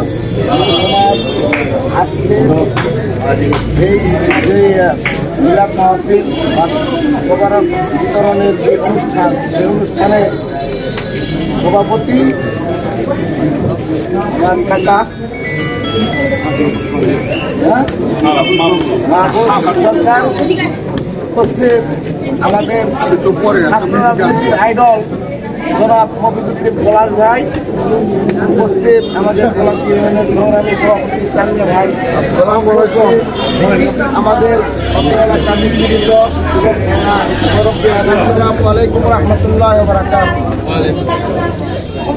সমাজ আজকে এই যে মিলাদ মাহফিল বা বিতরণের যে অনুষ্ঠান সেই অনুষ্ঠানে সভাপতি কাকা হ্যাঁ? সরকার আমাদের ছাত্র রাজনীতির আইডল জনাব মফিজুদ্দিন পলাশ ভাই উপস্থিত আমাদের গোলাপ ইউনিয়নের সংগ্রামী সভাপতি চান্দ্র ভাই আসসালাম আমাদের অত্র এলাকার নেতৃবৃন্দ আসসালামু আলাইকুম রহমতুল্লাহ বারাকাত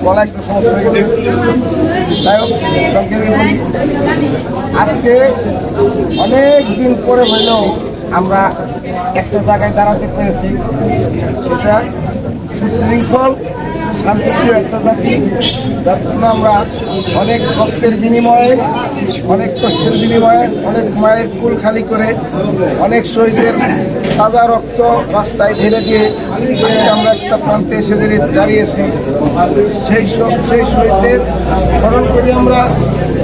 গলা একটু সমস্যা হয়ে গেছে যাই হোক সংক্ষেপে বলি আজকে অনেক দিন পরে হইলেও আমরা একটা জায়গায় দাঁড়াতে পেরেছি সেটা সুশৃঙ্খল, শান্তিপ্রিয় একটা জাতি, যার জন্য আমরা অনেক রক্তের বিনিময়ে, অনেক কষ্টের বিনিময়ে, অনেক মায়ের কুল খালি করে, অনেক শহীদের তাজা রক্ত রাস্তায় ঢেলে দিয়ে আজকে আমরা একটা প্রান্তে এসে দাঁড়িয়েছি। সেই সব সেই শহীদদের স্মরণ করি আমরা।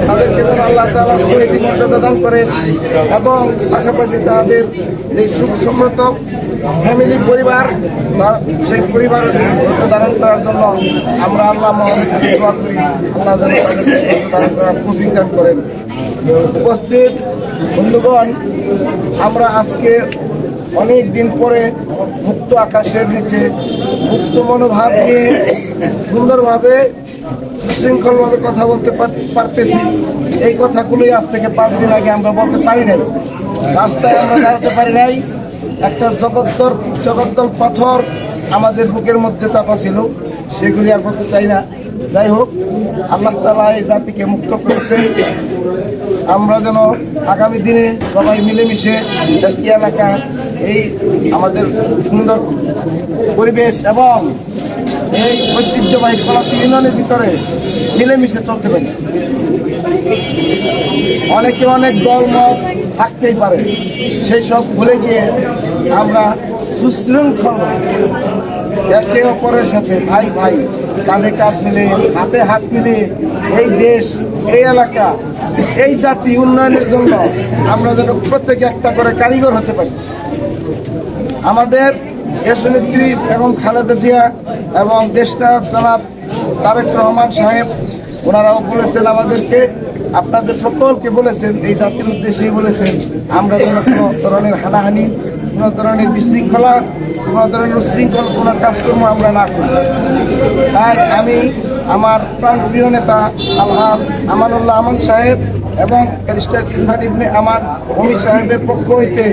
তাদেরকে যেন আল্লাহ তালা শহীদ মর্যাদা দান করে এবং পাশাপাশি তাদের এই সুখ সমৃদ্ধ ফ্যামিলি পরিবার সেই পরিবার ধারণ করার জন্য আমরা আল্লাহ কাছে করি। আল্লাহ যেন ধারণ করার তৌফিক দান করেন। উপস্থিত বন্ধুগণ, আমরা আজকে অনেক দিন পরে মুক্ত আকাশের নিচে মুক্ত মনোভাব নিয়ে সুন্দরভাবে সুশৃঙ্খলভাবে কথা বলতে পার- পারতেছি। এই কথাগুলোই আজ থেকে পাঁচ দিন আগে আমরা বলতে পারি নাই। রাস্তায় আমরা দাঁড়াতে পারি নাই। একটা জগদ্দল জগদ্দল পাথর আমাদের বুকের মধ্যে চাপা ছিল। সেগুলি আর বলতে চাই না। যাই হোক আল্লাহ তালা এই জাতিকে মুক্ত করেছেন আমরা যেন আগামী দিনে সবাই মিলেমিশে জাতীয় এলাকা, এই আমাদের সুন্দর পরিবেশ এবং এই ঐতিহ্যবাহী কলাপি ইউনিয়নের ভিতরে মিলেমিশে চলতে পারি। অনেকে অনেক দল মত থাকতেই পারে, সেই সব ভুলে গিয়ে আমরা সুশৃঙ্খল একে অপরের সাথে ভাই ভাই কাঁধে কাঁধ মিলে, হাতে হাত মিলে, এই দেশ, এই এলাকা, এই জাতি উন্নয়নের জন্য আমরা যেন প্রত্যেকে একটা করে কারিগর হতে পারি। আমাদের দেশনেত্রী এবং খালেদা জিয়া এবং দেশনায়ক জনাব তারেক রহমান সাহেব, ওনারাও বলেছেন আমাদেরকে, আপনাদের সকলকে বলেছেন, এই জাতির উদ্দেশ্যেই বলেছেন, আমরা যেন কোনো ধরনের হানাহানি কোনো ধরনের বিশৃঙ্খলা কোনো ধরনের উশৃঙ্খল কোনো কাজকর্ম আমরা না করি। তাই আমি আমার প্রাণপ্রিয় নেতা আলহাজ আমানুল্লাহ আমান সাহেব এবং ব্যারিস্টার ইরফান ইবনে আমার ভূমি সাহেবের পক্ষ হইতে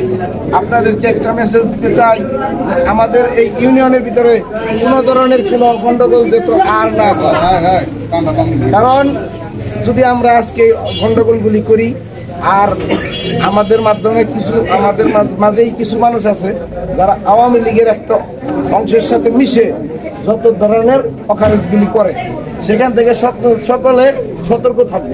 আপনাদেরকে একটা মেসেজ দিতে চাই আমাদের এই ইউনিয়নের ভিতরে কোনো ধরনের কোনো গণ্ডগোল যেত আর না হয়। কারণ যদি আমরা আজকে গণ্ডগোলগুলি করি আর আমাদের মাধ্যমে কিছু, আমাদের মাঝ- মাঝেই কিছু মানুষ আছে যারা আওয়ামী লীগের একটা অংশের সাথে মিশে যত ধরনের অকারেজগুলি করে, সেখান থেকে সক- সকলে সতর্ক থাকবে।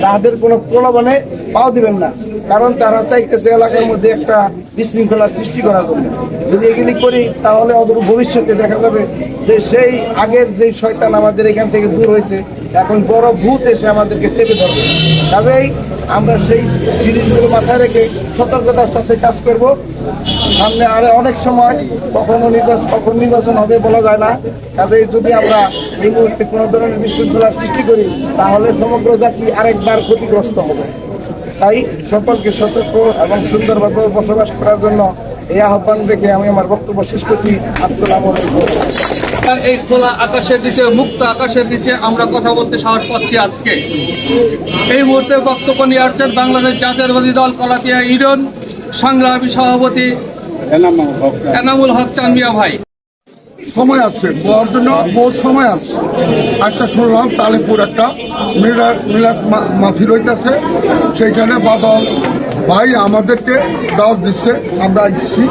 তাদের কোনো প্রলোভনে পাও দিবেন না, কারণ তারা চাইতেছে এলাকার মধ্যে একটা বিশৃঙ্খলার সৃষ্টি করার জন্য। যদি এগুলি করি, তাহলে অদূর ভবিষ্যতে দেখা যাবে যে সেই আগের যে শয়তান আমাদের এখান থেকে দূর হয়েছে, এখন বড় ভূত এসে আমাদেরকে চেপে ধরবে। কাজেই আমরা সেই জিনিসগুলো মাথায় রেখে সতর্কতার সাথে কাজ করব। সামনে আরে অনেক সময় কখনো নির্বাচন কখন নির্বাচন হবে বলা যায় না। কাজেই যদি আমরা এই মুহূর্তে কোনো ধরনের বিশৃঙ্খলার সৃষ্টি করি, তাহলে সমগ্র জাতি আরেকবার ক্ষতিগ্রস্ত হবে। তাই সকলকে সতর্ক এবং সুন্দরভাবে বসবাস করার জন্য এই আহ্বান রেখে আমি আমার বক্তব্য শেষ করছি। আসসালামু আলাইকুম। এই খোলা আকাশের নিচে মুক্ত আকাশের নিচে আমরা কথা বলতে সাহস পাচ্ছি আজকে। এই মুহূর্তে বক্তব্য নিয়ে আসছেন বাংলাদেশ জাতীয়বাদী দল কলাতিয়া ইউনিয়ন সংগ্রামী সভাপতি এনামুল হক। চান্দিয়া ভাই। সময় আছে বলার জন্য বহু সময় আছে। আচ্ছা শুনলাম তালিপুর একটা মিলাদ মিলাদ মা- মাহফিল হইতেছে। সেইখানে বাদল, ভাই আমাদেরকে দাওয়াত দিচ্ছে, আমরা আসছি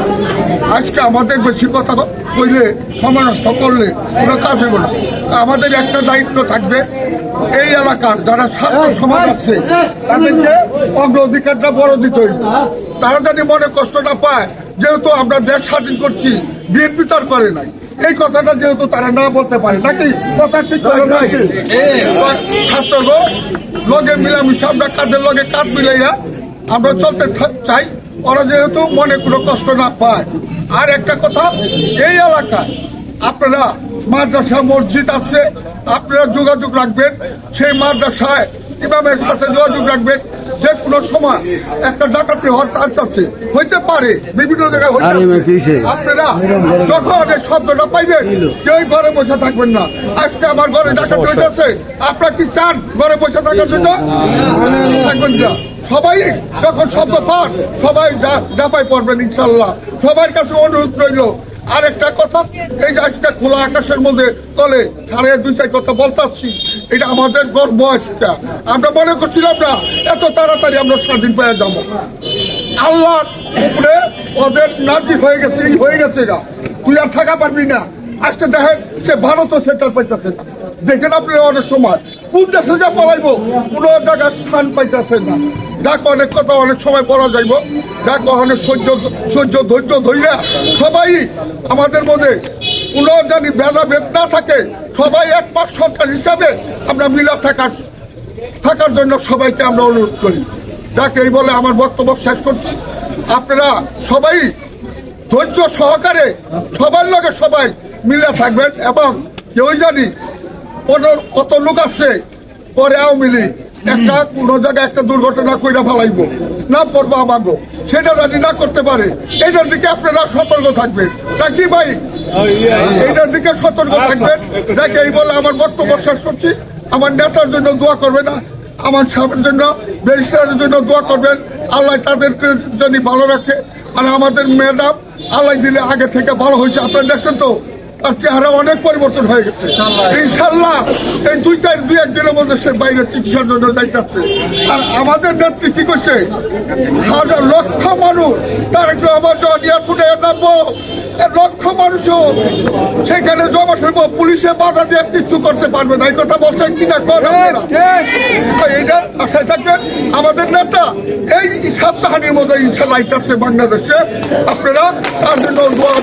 আজকে আমাদের বেশি কথা কইলে সময় নষ্ট করলে কোনো কাজ হবে না। আমাদের একটা দায়িত্ব থাকবে, এই এলাকার যারা ছাত্র সমাজ আছে, তাদেরকে অগ্রাধিকারটা বড় দিতে হইবে। তারা যদি মনে কষ্ট না পায়, যেহেতু আমরা দেশ স্বাধীন করছি, বিএনপি তার করে নাই। এই কথাটা যেহেতু তারা না বলতে পারে নাকি? কথা ঠিক করে নাকি? ছাত্রগো লগে মিলামিশে আমরা কাদের লগে কাজ মিলাইয়া আমরা চলতে চাই ওরা যেহেতু মনে কোনো কষ্ট না পায়। আর একটা কথা এই এলাকায় আপনারা মাদ্রাসা মসজিদ আছে আপনারা যোগাযোগ রাখবেন সেই মাদ্রাসায় ইমামের সাথে যোগাযোগ রাখবেন যে কোনো সময় একটা ডাকাতি হওয়ার চান্স আছে। হইতে পারে বিভিন্ন জায়গায় হইতে আপনারা যখন এই শব্দটা পাইবেন কেউ ঘরে বসে থাকবেন না। আজকে আমার ঘরে ডাকাতি হইতেছে। আপনারা কি চান ঘরে বসে থাকার জন্য? থাকবেন না। সবাই যখন শব্দ পান সবাই জাপাই পড়বেন ইনশাল্লাহ সবার কাছে অনুরোধ রইল। আরেকটা কথা এই আজকে খোলা আকাশের মধ্যে তলে সাড়ে দুই চার কথা বলতে এটা আমাদের গর্ব আজকে। আমরা মনে করছিলাম না, এত তাড়াতাড়ি আমরা স্বাধীন পেয়ে যাব। আল্লাহ উপরে ওদের নাজি হয়ে গেছে এই হয়ে গেছে না তুই আর থাকা পারবি না। আজকে দেখেন যে ভারতও সেন্টার পাইতেছে না। দেখেন আপনারা অনেক সময়, কোন দেশে যা পড়াইবো কোন জায়গায় স্থান পাইতেছে না। যাক অনেক কথা, অনেক সময় পড়া যাইব। যাক অনেক সহ্য সহ্য ধৈর্য ধৈর্য সবাই আমাদের মধ্যে কোনো জানি ভেদাভেদ না থাকে, সবাই এক পাশ সরকার হিসাবে আমরা মিলা থাকার থাকার জন্য সবাইকে আমরা অনুরোধ করি। যাক, এই বলে আমার বক্তব্য শেষ করছি। আপনারা সবাই ধৈর্য সহকারে, সবার লগে সবাই মিলে থাকবেন এবং কেউ জানি কোনো কত লোক আছে পরে আওয়ামী লীগ। একটা কোনো জায়গায় একটা দুর্ঘটনা কইরা ফেলাইবো, না পড়ব আমাগো, সেটা জানি না করতে পারে, এটার দিকে আপনারা সতর্ক থাকবেন। নাকি ভাই? এটার দিকে সতর্ক থাকবেন। দেখে এই বলে আমার বক্তব্য শেষ করছি। আমার নেতার জন্য দোয়া করবে না, আমার সাহেবের জন্য, ব্যারিস্টারের জন্য দোয়া করবেন। আল্লাহ তাদেরকে যদি ভালো রাখে। আর আমাদের ম্যাডাম, আল্লাহ দিলে আগে থেকে ভালো হয়েছে। আপনারা দেখছেন তো? তার চেহারা অনেক পরিবর্তন হয়ে গেছে। ইনশাল্লাহ। এই দুই চার দুই একদিনের মধ্যে সে বাইরে চিকিৎসার জন্য যাইতেছে। আর আমাদের নেত্রী কি করছে হাজার লক্ষ মানুষ তার একটু আমার এয়ারপোর্টে নামবো লক্ষ মানুষও সেখানে জমা থাকব পুলিশে বাধা দিয়ে কিছু করতে পারবে না। এই কথা বলছেন কিনা এইটা আশায় থাকবেন। আমাদের নেতা এই সপ্তাহানির মধ্যে ইনশাল্লাহ আইতাছে বাংলাদেশে। আপনারা তার জন্য দোয়া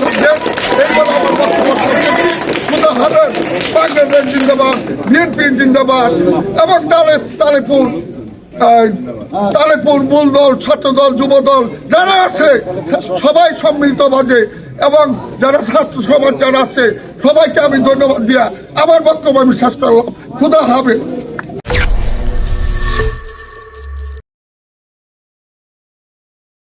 এই বলে আমার বাংলাদেশ জিন্দাবাদ বিএনপি জিন্দাবাদ এবং তালে তালেপুর তালেপুর মূল দল ছাত্র দল যুব দল যারা আছে, সবাই সম্মিলিত ভাবে এবং যারা ছাত্র সমাজ যারা আছে, সবাইকে আমি ধন্যবাদ দিয়া আমার বক্তব্য আমি শেষ করলাম। খুদা হবে